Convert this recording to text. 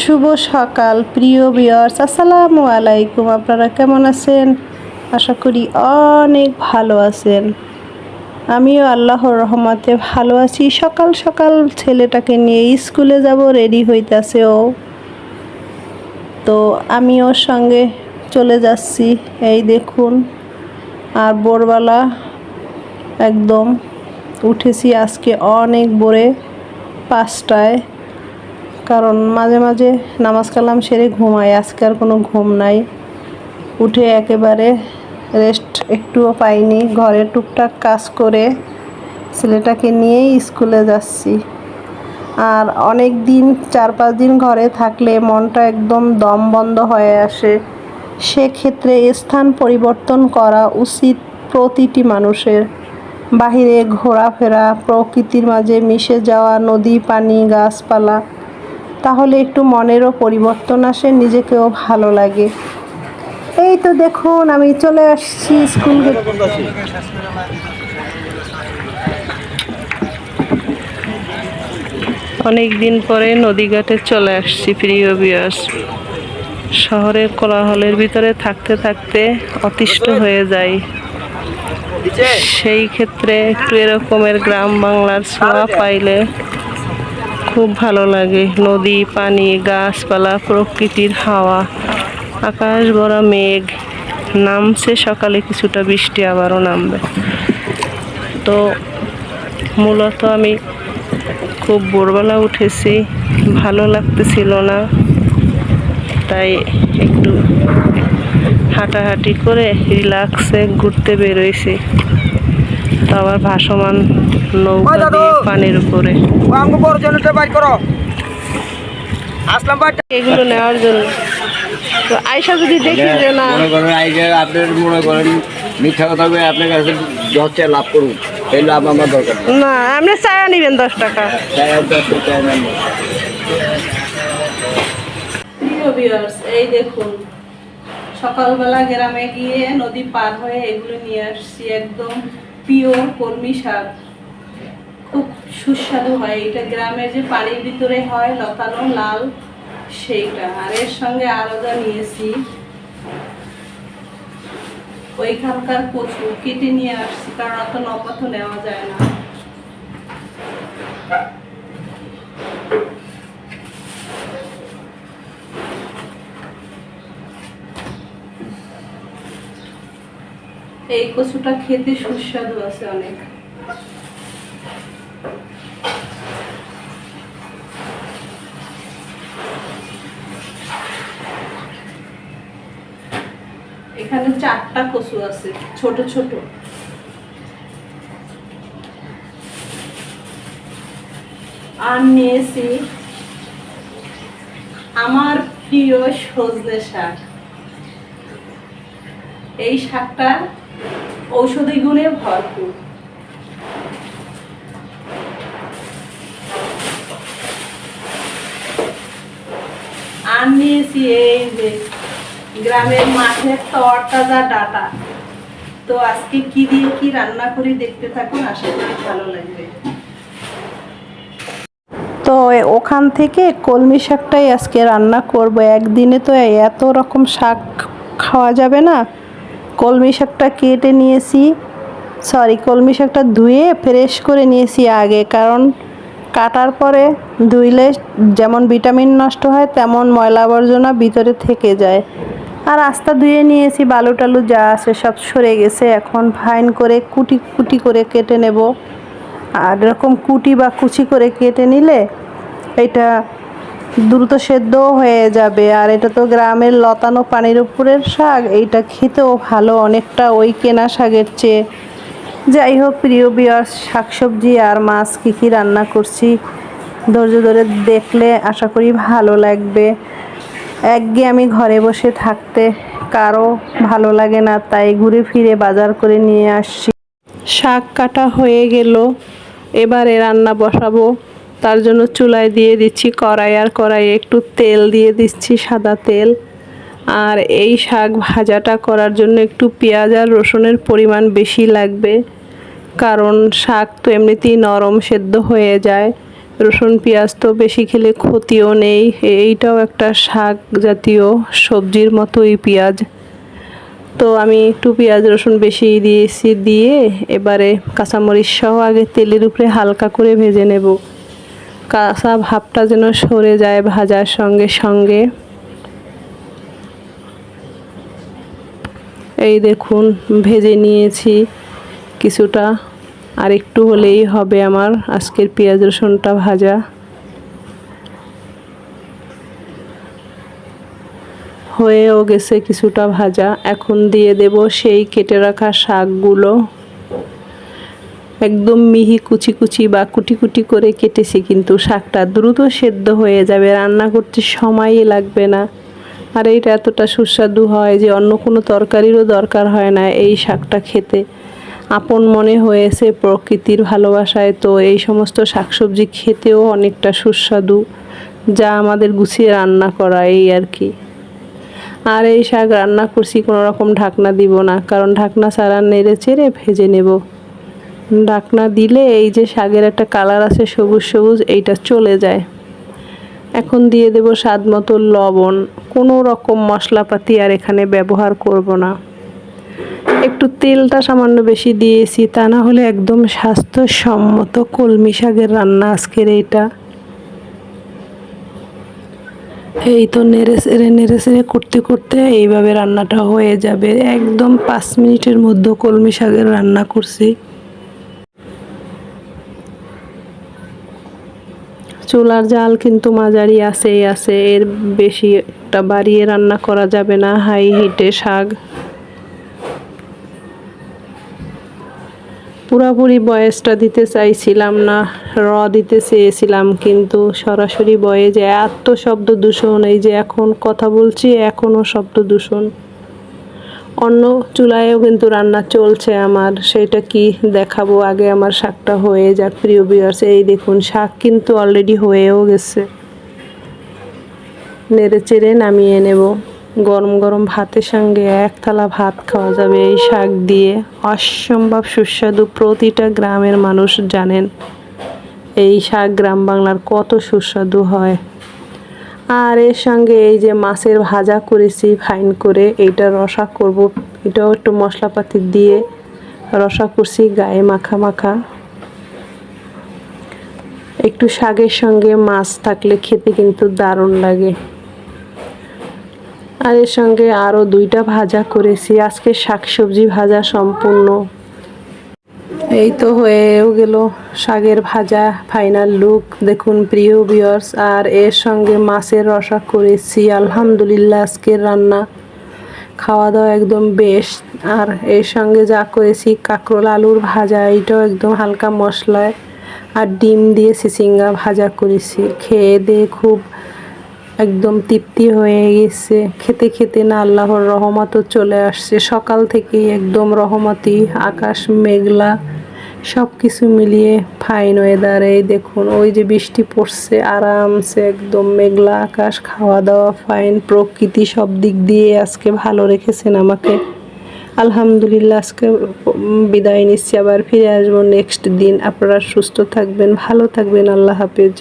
শুভ সকাল, প্রিয় বিয়ার্স আসসালামু আলাইকুম। আপনারা কেমন আছেন? আশা করি অনেক ভালো আছেন। আমিও আল্লাহর রহমতে ভালো আছি। সকাল সকাল ছেলেটাকে নিয়ে স্কুলে যাব, রেডি হইতাছে ও। তো আমি ওর সঙ্গে চলে যাচ্ছি। এই দেখুন, আর ভোরবেলা একদম উঠেছি আজকে অনেক ভোরে পাঁচটায়। কারণ মাঝে মাঝে নামাজ কালাম সেরে ঘুমাই, আজকে আর কোনো ঘুম নাই। উঠে একেবারে রেস্ট একটুও পাইনি ঘরে টুকটাক কাজ করে ছেলেটাকে নিয়েই স্কুলে যাচ্ছি। আর অনেক দিন, চার পাঁচ দিন ঘরে থাকলে মনটা একদম দম বন্ধ হয়ে আসে। সেক্ষেত্রে স্থান পরিবর্তন করা উচিত প্রতিটি মানুষের। বাহিরে ঘোরাফেরা, প্রকৃতির মাঝে মিশে যাওয়া, নদী, পানি, গাছপালা তাহলে একটু মনেরও পরিবর্তন আসে, নিজেকেও ভালো লাগে। এই তো দেখুন, আমি চলে আসছি স্কুল অনেক দিন পরে নদীঘাটে চলে আসছি, প্রিয় বিয়াস শহরের কোলাহলের ভিতরে থাকতে থাকতে অতিষ্ঠ হয়ে যায় সেই ক্ষেত্রে একটু এরকমের গ্রাম বাংলার ছোঁয়া পাইলে খুব ভালো লাগে। নদী, পানি, গাছপালা, প্রকৃতির হাওয়া, আকাশ ভরা মেঘ, নামছে সকালে কিছুটা বৃষ্টি, আবারও নামবে। তো মূলত আমি খুব ভোরবেলা উঠেছি, ভালো লাগতেছিল না। তাই একটু হাঁটাহাঁটি করে রিল্যাক্সে ঘুরতে বেরোইছি তো আবার ভাসমান নৌকা দিয়ে পানির উপরে। এগুলো নেওয়ার জন্য। তো আয়সা যদি দেখি যে না মনে করেন আইডিয়া আপনার মনে করেন মিথ্যা কথা বলে আপনার কাছে হচ্ছে লাভ করুন। এই লাভ আমার দরকার না আপনি চায়া নিবেন দশ টাকা। এই দেখুন সকালবেলা গ্রামে গিয়ে নদী পার হয়ে এগুলো নিয়ে আসছি একদম পিওর কলমি শাক। খুব সুস্বাদু হয়। এটা গ্রামের যে পানির ভিতরে হয়, লতানো, লাল, সেইটা। আর এর সঙ্গে যা নিয়েছি। ওইখানকার কচু কেটে নিয়ে আসছি, কারণ অত লম্বা তো নেওয়া যায় না। এই কচুটা খেতে সুস্বাদু আছে অনেক। এখানে চারটা কচু আছে, ছোট ছোট। আর নিয়েছি আমার প্রিয় সজনে শাক। এই শাকটা ঔষধি গুণে ভরপুর। আর নিয়েছি এই যে গ্রামের মাঠের তরতাজা ডাটা। তো আজকে কি দিয়ে কি রান্না করি দেখতে থাকুন, আশা করি ভালো লাগবে। তো ওখান থেকে কলমি শাকটাই আজকে রান্না করব। একদিনে তো এত রকম শাক খাওয়া যাবে না। কলমি শাকটা কেটে নিয়েছি। সরি, কলমি শাকটা ধুয়ে ফ্রেশ করে নিয়েছি আগে, কারণ কাটার পরে ধুইলে যেমন ভিটামিন নষ্ট হয়, তেমন ময়লা আবর্জনা ভিতরে থেকে যায়। আর আস্তা ধুয়ে নিয়েছি বালু টালু যা আছে সব সরে গেছে। এখন ফাইন করে কুটি কুটি করে কেটে নেব। আর এরকম কুটি বা কুচি করে কেটে নিলে এটা দ্রুত সেদ্ধও হয়ে যাবে। আর এটা তো গ্রামের লতানো পানির উপরের শাক, এইটা খেতেও ভালো অনেকটা ওই কেনা শাকের চেয়ে। যাই হোক, প্রিয় বিয়ার শাকসবজি আর মাছ কী কী রান্না করছি, ধৈর্য ধরে দেখলে আশা করি ভালো লাগবে। একগে আমি ঘরে বসে থাকতে কারও ভালো লাগে না, তাই ঘুরে ফিরে বাজার করে নিয়ে আসছি। শাক কাটা হয়ে গেল, এবারে রান্না বসাবো। তার জন্য চুলায় দিয়ে দিচ্ছি কড়াই, আর কড়াইয়ে একটু তেল দিয়ে দিচ্ছি সাদা তেল। আর এই শাক ভাজাটা করার জন্য একটু পেঁয়াজ আর রসুনের পরিমাণ বেশি লাগবে, কারণ শাক তো এমনিতেই নরম, সেদ্ধ হয়ে যায়। রসুন, পেঁয়াজ তো বেশি খেলে ক্ষতিও নেই। এইটাও একটা শাক জাতীয় সবজির মতোই পেঁয়াজ। তো আমি একটু পেঁয়াজ, রসুন বেশি দিয়েছি, দিয়ে এবারে কাঁচামরিচ সহ আগে তেলের উপরে হালকা করে ভেজে নেব। কাঁচা ভাবটা যেন সরে যায় ভাজার সঙ্গে সঙ্গে। এই দেখুন, ভেজে নিয়েছি কিছুটা। আর একটু হলেই হবে আমার আজকের পেঁয়াজ রসুনটা ভাজা। হয়েও গেছে কিছুটা ভাজা। এখন দিয়ে দেব সেই কেটে রাখা শাকগুলো। একদম মিহি কুচি কুচি বা কুটি কুটি করে কেটেছি কিন্তু শাকটা দ্রুত সেদ্ধ হয়ে যাবে, রান্না করতে সময়ই লাগবে না। আর এইটা এতটা সুস্বাদু হয় যে অন্য কোনো তরকারিরও দরকার হয় না এই শাকটা খেতে। আপন মনে হয়েছে প্রকৃতির ভালোবাসায়। তো এই সমস্ত শাকসবজি খেতেও অনেকটা সুস্বাদু, যা আমাদের গুছিয়ে রান্না করা এই আর কি। আর এই শাক রান্না করছি, কোনো রকম ঢাকনা দিব না, কারণ ঢাকনা ছাড়া নেড়ে চেড়ে ভেজে নেব। ঢাকনা দিলে এই যে শাকের একটা কালার আছে সবুজ সবুজ, এইটা চলে যায়। এখন দিয়ে দেব স্বাদ মতো লবণ, কোনো রকম মশলাপাতি আর এখানে ব্যবহার করব না। একটু তেলটা সামান্য বেশি দিয়েছি, তা না হলে একদম স্বাস্থ্যসম্মত কলমি শাকের রান্না আজকের এইটা। এই তো নেড়ে সেড়ে নেড়ে সেড়ে করতে করতে এইভাবে রান্নাটা হয়ে যাবে। একদম পাঁচ মিনিটের মধ্যে কলমি শাকের রান্না করছি। চুলার জাল কিন্তু মাঝারি আছেই, আছে। এর বেশি একটা বাড়িয়ে রান্না করা যাবে না, হাই হিটে শাক। পুরাপুরি বয়েসটা দিতে চাইছিলাম না, র দিতে চেয়েছিলাম, কিন্তু সরাসরি বয়ে যে এত শব্দ দূষণ, এই যে এখন কথা বলছি এখনও শব্দ দূষণ। অন্য চুলায়ও কিন্তু রান্না চলছে আমার, সেটা কি দেখাবো আগে আমার শাকটা হয়ে যাক, প্রিয় বিয়ার্স এই দেখুন, শাক কিন্তু অলরেডি হয়েও গেছে। নেড়ে চেড়ে নামিয়ে নেব। গরম গরম ভাতের সঙ্গে এক থালা ভাত খাওয়া যাবে। এই শাক দিয়ে অসম্ভব সুস্বাদু প্রতিটা গ্রামের মানুষ জানেন এই শাক গ্রাম বাংলার কত সুস্বাদু হয়। আর এর সঙ্গে এই যে মাছের ভাজা করেছি ফাইন করে, এইটা রসা করব। এটাও একটু মশলাপাতি দিয়ে রসা করছি গায়ে মাখা মাখা। একটু শাকের সঙ্গে মাছ থাকলে খেতে কিন্তু দারুণ লাগে। আর এর সঙ্গে আরও দুইটা ভাজা করেছি। আজকে শাকসবজি ভাজা সম্পূর্ণ। এই তো হয়েও গেল শাকের ভাজা ফাইনাল লুক দেখুন, প্রিয় বিয়ার্স আর এর সঙ্গে মাছের রসা করেছি। আলহামদুলিল্লাহ, আজকের রান্না খাওয়া দাওয়া একদম বেশ। আর এর সঙ্গে যা করেছি, কাঁকরোল আলুর ভাজা, এইটাও একদম হালকা মশলায়। আর ডিম দিয়ে সিসিঙ্গা ভাজা করেছি। খেয়ে দিয়ে খুব একদম তৃপ্তি হয়ে গেছে। খেতে খেতে না আল্লাহর রহমতও চলে আসছে। সকাল থেকেই একদম রহমতি, আকাশ মেঘলা সব কিছু মিলিয়ে ফাইন ওয়েদার এই দেখুন। ওই যে বৃষ্টি পড়ছে, আরামসে একদম মেঘলা আকাশ খাওয়া দাওয়া ফাইন প্রকৃতি সব দিক দিয়ে আজকে ভালো রেখেছেন আমাকে। আলহামদুলিল্লাহ, আজকে বিদায় নিচ্ছি, আবার ফিরে আসব নেক্সট দিন। আপনারা সুস্থ থাকবেন, ভালো থাকবেন, আল্লাহ হাফেজ।